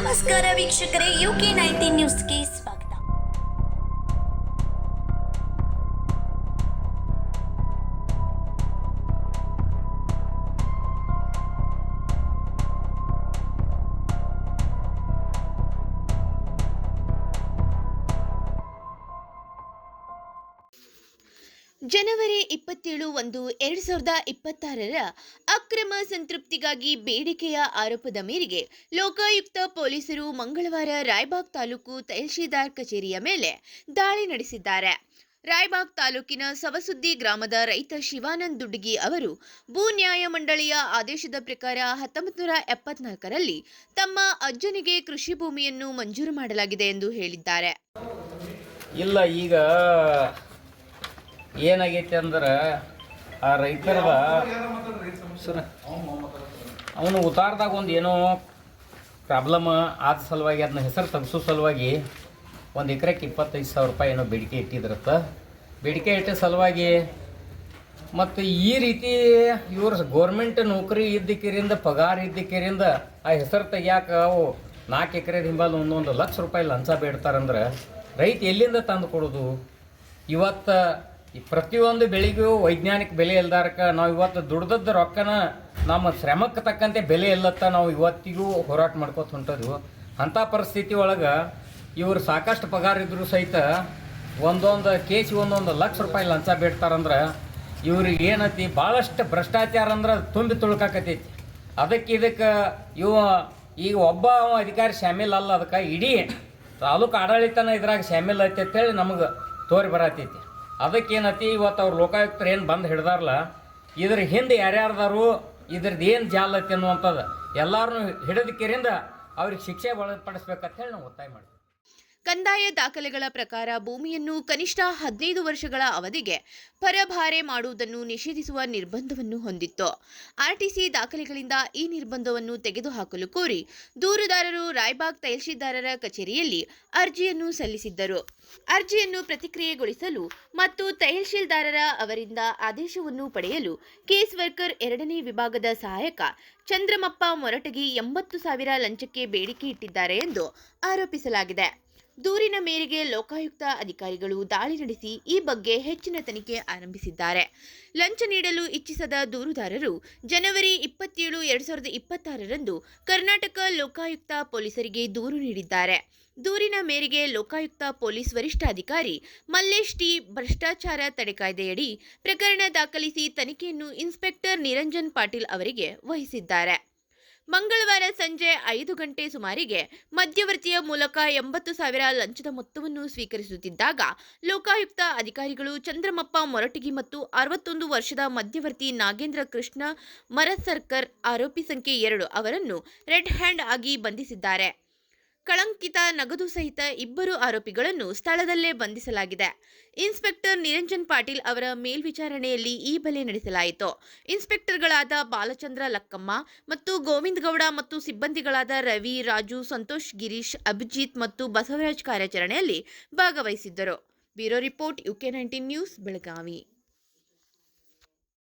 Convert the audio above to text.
ನಮಸ್ಕಾರ ವೀಕ್ಷಕರೇ UK nineteen ನ್ಯೂಸ್ಗೆ ಜನವರಿ ಇಪ್ಪತ್ತೇಳು ಒಂದು ಎರಡು ಸಾವಿರದ ಇಪ್ಪತ್ತಾರರ ಅಕ್ರಮ ಸಂತೃಪ್ತಿಗಾಗಿ ಬೇಡಿಕೆಯ ಆರೋಪದ ಮೇರೆಗೆ ಲೋಕಾಯುಕ್ತ ಪೊಲೀಸರು ಮಂಗಳವಾರ ರಾಯ್ಬಾಗ್ ತಾಲೂಕು ತಹಶೀಲ್ದಾರ್ ಕಚೇರಿಯ ಮೇಲೆ ದಾಳಿ ನಡೆಸಿದ್ದಾರೆ. ರಾಯಬಾಗ್ ತಾಲೂಕಿನ ಸವಸುದ್ದಿ ಗ್ರಾಮದ ರೈತ ಶಿವಾನಂದ್ ದುಡ್ಗಿ ಅವರು ಭೂ ನ್ಯಾಯ ಮಂಡಳಿಯ ಆದೇಶದ ಪ್ರಕಾರ ಹತ್ತೊಂಬತ್ತು ಎಪ್ಪತ್ನಾಲ್ಕರಲ್ಲಿ ತಮ್ಮ ಅಜ್ಜನಿಗೆ ಕೃಷಿ ಭೂಮಿಯನ್ನು ಮಂಜೂರು ಮಾಡಲಾಗಿದೆ ಎಂದು ಹೇಳಿದ್ದಾರೆ. ಇಲ್ಲ, ಈಗ ಏನಾಗೈತಿ ಅಂದ್ರೆ ಆ ರೈತರದ ಸರ್, ಅವನು ಉತ್ತಾರದಾಗ ಒಂದು ಏನೋ ಪ್ರಾಬ್ಲಮ್ ಆದ ಸಲುವಾಗಿ ಅದನ್ನ ಹೆಸರು ತಗ್ಸೋ ಸಲುವಾಗಿ ಒಂದು ಎಕರೆಗೆ ಇಪ್ಪತ್ತೈದು ಸಾವಿರ ರೂಪಾಯಿ ಏನೋ ಬೇಡಿಕೆ ಇಟ್ಟಿದ್ರತ್ತ. ಬೇಡಿಕೆ ಇಟ್ಟ ಸಲುವಾಗಿ ಮತ್ತು ಈ ರೀತಿ ಇವ್ರ ಗೋರ್ಮೆಂಟ್ ನೌಕರಿ ಇದ್ದಕ್ಕಿರಿಂದ ಪಗಾರ ಇದ್ದಕ್ಕಿರಿಂದ ಆ ಹೆಸರು ತೆಗಿಯಾಕ ಅವು ನಾಲ್ಕು ಎಕರೆ ಹಿಂಬಾಲ ಒಂದೊಂದು ಲಕ್ಷ ರೂಪಾಯಿ ಲಂಚ ಬೇಡ್ತಾರಂದ್ರೆ ರೈತ ಎಲ್ಲಿಂದ ತಂದು ಕೊಡೋದು? ಇವತ್ತು ಈ ಪ್ರತಿಯೊಂದು ಬೆಳೆಗೂ ವೈಜ್ಞಾನಿಕ ಬೆಲೆ ಇಲ್ದಾರಕ ನಾವು ಇವತ್ತು ದುಡ್ದದ್ದು ರೊಕ್ಕನ ನಮ್ಮ ಶ್ರಮಕ್ಕೆ ತಕ್ಕಂತೆ ಬೆಲೆ ಇಲ್ಲತ್ತ ನಾವು ಇವತ್ತಿಗೂ ಹೋರಾಟ ಮಾಡ್ಕೋತ ಹೊಂಟದ್ವು. ಅಂಥ ಪರಿಸ್ಥಿತಿ ಒಳಗೆ ಇವರು ಸಾಕಷ್ಟು ಪಗಾರ ಇದ್ದರೂ ಸಹಿತ ಒಂದೊಂದು ಕೇಸಿ ಒಂದೊಂದು ಲಕ್ಷ ರೂಪಾಯಿ ಲಂಚ ಬೇಡ್ತಾರಂದ್ರೆ ಇವ್ರಿಗೆ ಏನೈತಿ? ಭಾಳಷ್ಟು ಭ್ರಷ್ಟಾಚಾರ ಅಂದ್ರೆ ತುಂಬಿ ತುಳ್ಕಾಕತೈತಿ ಅದಕ್ಕೆ ಇದಕ್ಕೆ ಇವ ಈಗ ಒಬ್ಬ ಅಧಿಕಾರಿ ಶಾಮಿಲ್ ಅಲ್ಲ, ಅದಕ್ಕೆ ಇಡೀ ತಾಲೂಕು ಆಡಳಿತನ ಇದ್ರಾಗ ಶಾಮಿಲ್ ಐತಿ ಅಂತೇಳಿ ನಮಗೆ ತೋರಿ ಬರತೈತಿ. ಅದಕ್ಕೆ ಏನೈತಿ ಇವತ್ತು ಅವ್ರು ಲೋಕಾಯುಕ್ತರು ಏನು ಬಂದು ಹಿಡ್ದಾರಲ್ಲ ಇದ್ರ ಹಿಂದೆ ಯಾರ್ಯಾರ್ದಾರು ಇದ್ರದ್ದು ಏನು ಜಾಲತಿ ಅನ್ನುವಂಥದ್ದು ಎಲ್ಲರನ್ನೂ ಹಿಡಿದಕ್ಕಿರಿಂದ ಅವ್ರಿಗೆ ಶಿಕ್ಷೆ ಒಳಪಡಿಸ್ಬೇಕಂತ ಹೇಳಿ ನಾವು ಒತ್ತಾಯ ಮಾಡ್ತೀವಿ. ಕಂದಾಯ ದಾಖಲೆಗಳ ಪ್ರಕಾರ ಭೂಮಿಯನ್ನು ಕನಿಷ್ಠ ಹದಿನೈದು ವರ್ಷಗಳ ಅವಧಿಗೆ ಪರಭಾರೆ ಮಾಡುವುದನ್ನು ನಿಷೇಧಿಸುವ ನಿರ್ಬಂಧವನ್ನು ಹೊಂದಿತ್ತು. ಆರ್ಟಿಸಿ ದಾಖಲೆಗಳಿಂದ ಈ ನಿರ್ಬಂಧವನ್ನು ತೆಗೆದುಹಾಕಲು ಕೋರಿ ದೂರುದಾರರು ರಾಯ್ಬಾಗ್ ತಹಶೀಲ್ದಾರರ ಕಚೇರಿಯಲ್ಲಿ ಅರ್ಜಿಯನ್ನು ಸಲ್ಲಿಸಿದ್ದರು. ಅರ್ಜಿಯನ್ನು ಪ್ರತಿಕ್ರಿಯೆಗೊಳಿಸಲು ಮತ್ತು ತಹಶೀಲ್ದಾರರ ಅವರಿಂದ ಆದೇಶವನ್ನು ಪಡೆಯಲು ಕೇಸ್ ವರ್ಕರ್ ಎರಡನೇ ವಿಭಾಗದ ಸಹಾಯಕ ಚಂದ್ರಮಪ್ಪ ಮೊರಟಗಿ ಎಂಬತ್ತು ಸಾವಿರ ಲಂಚಕ್ಕೆ ಬೇಡಿಕೆ ಇಟ್ಟಿದ್ದಾರೆ ಎಂದು ಆರೋಪಿಸಲಾಗಿದೆ. ದೂರಿನ ಮೇರೆಗೆ ಲೋಕಾಯುಕ್ತ ಅಧಿಕಾರಿಗಳು ದಾಳಿ ನಡೆಸಿ ಈ ಬಗ್ಗೆ ಹೆಚ್ಚಿನ ತನಿಖೆ ಆರಂಭಿಸಿದ್ದಾರೆ. ಲಂಚ ನೀಡಲು ಇಚ್ಛಿಸದ ದೂರುದಾರರು ಜನವರಿ ಇಪ್ಪತ್ತೇಳು, ಎರಡು ಸಾವಿರದ ಇಪ್ಪತ್ತಾರರಂದು ಕರ್ನಾಟಕ ಲೋಕಾಯುಕ್ತ ಪೊಲೀಸರಿಗೆ ದೂರು ನೀಡಿದ್ದಾರೆ. ದೂರಿನ ಮೇರೆಗೆ ಲೋಕಾಯುಕ್ತ ಪೊಲೀಸ್ ವರಿಷ್ಠಾಧಿಕಾರಿ ಮಲ್ಲೇಶ್ ಟಿ ಭ್ರಷ್ಟಾಚಾರ ತಡೆ ಕಾಯ್ದೆಯಡಿ ಪ್ರಕರಣ ದಾಖಲಿಸಿ ತನಿಖೆಯನ್ನು ಇನ್ಸ್ಪೆಕ್ಟರ್ ನಿರಂಜನ್ ಪಾಟೀಲ್ ಅವರಿಗೆ ವಹಿಸಿದ್ದಾರೆ. ಮಂಗಳವಾರ ಸಂಜೆ ಐದು ಗಂಟೆ ಸುಮಾರಿಗೆ ಮಧ್ಯವರ್ತಿಯ ಮೂಲಕ ಎಂಬತ್ತು ಸಾವಿರ ಲಂಚದ ಮೊತ್ತವನ್ನು ಸ್ವೀಕರಿಸುತ್ತಿದ್ದಾಗ ಲೋಕಾಯುಕ್ತ ಅಧಿಕಾರಿಗಳು ಚಂದ್ರಮಪ್ಪ ಮೊರಟಗಿ ಮತ್ತು ಅರವತ್ತೊಂದು ವರ್ಷದ ಮಧ್ಯವರ್ತಿ ನಾಗೇಂದ್ರ ಕೃಷ್ಣ ಮರಸರ್ಕರ್ ಆರೋಪಿ ಸಂಖ್ಯೆ ಎರಡು ಅವರನ್ನು ರೆಡ್ ಹ್ಯಾಂಡ್ ಆಗಿ ಬಂಧಿಸಿದ್ದಾರೆ. ಕಳಂಕಿತ, ನಗದು ಸಹಿತ ಇಬ್ಬರು ಆರೋಪಿಗಳನ್ನು ಸ್ಥಳದಲ್ಲೇ ಬಂಧಿಸಲಾಗಿದೆ. ಇನ್ಸ್ಪೆಕ್ಟರ್ ನಿರಂಜನ್ ಪಾಟೀಲ್ ಅವರ ಮೇಲ್ವಿಚಾರಣೆಯಲ್ಲಿ ಈ ಬಲೆ ನಡೆಸಲಾಯಿತು. ಇನ್ಸ್ಪೆಕ್ಟರ್ಗಳಾದ ಬಾಲಚಂದ್ರ ಲಕ್ಕಮ್ಮ ಮತ್ತು ಗೋವಿಂದ್ ಗೌಡ ಮತ್ತು ಸಿಬ್ಬಂದಿಗಳಾದ ರವಿ, ರಾಜು, ಸಂತೋಷ್, ಗಿರೀಶ್, ಅಭಿಜಿತ್ ಮತ್ತು ಬಸವರಾಜ್ ಕಾರ್ಯಾಚರಣೆಯಲ್ಲಿ ಭಾಗವಹಿಸಿದ್ದರು. Bureau report UK nineteen news, Belagavi.